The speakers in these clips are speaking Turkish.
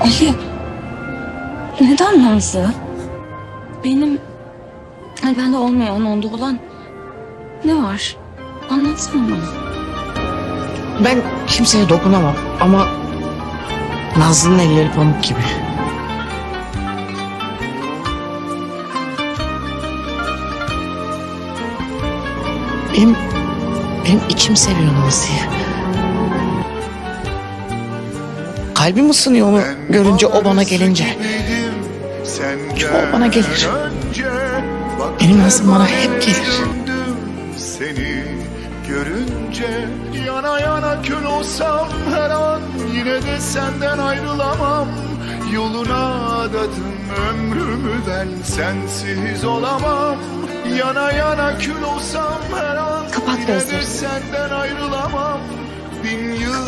Ali. Neden Nazlı? Benim... Hani bende olmayan onda olan... Ne var? Anlatsana bana. Ben kimseye dokunamam ama Nazlı'nın elleri pamuk gibi. Benim, benim içim seviyor Nazlı'yı. Kalbim ısınıyor onu görünce o bana gelince. Çünkü o bana gelir. Benim Nazlım bana hep gelir. Seni görünce yana yana kül olsam her an yine de senden ayrılamam. Yoluna adadım ömrümü ben sensiz olamam. Yana yana kül olsam her an Kapat yine de senden ayrılamam. Bin yıl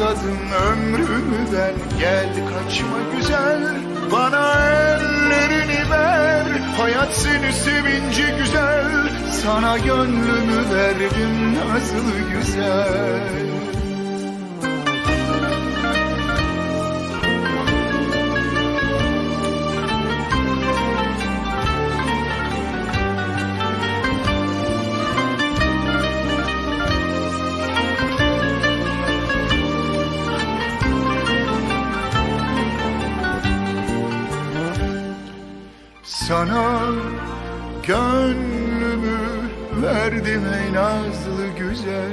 adadım ömrümü ben Gel kaçma güzel. Bana ellerini ver Hayat seni sevince güzel. Sana gönlümü verdim nazlı güzel Sana gönlümü verdim ey nazlı güzel.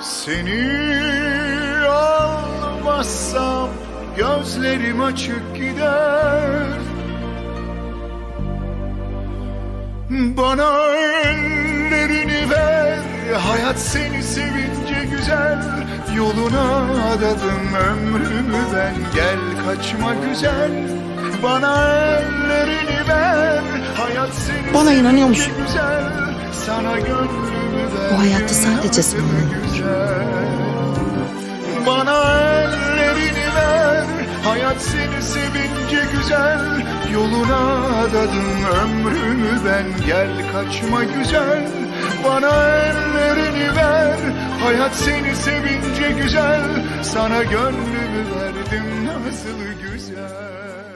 Seni almazsam gözlerim açık gider. Bana ver Hayat seni sevince güzel Yoluna adadım ömrümü ben. Gel kaçma güzel Bana ellerini ver. Hayat seni Bana inanıyor musun? güzel Sana gönlümü ver. Bu hayatta sadece sana Bana ellerini ver. Hayat seni sevince güzel Yoluna adadım ömrümü ben. Gel kaçma güzel Bana ellerini ver. Hayat seni sevince güzel. Sana gönlümü verdim. Nasıl güzel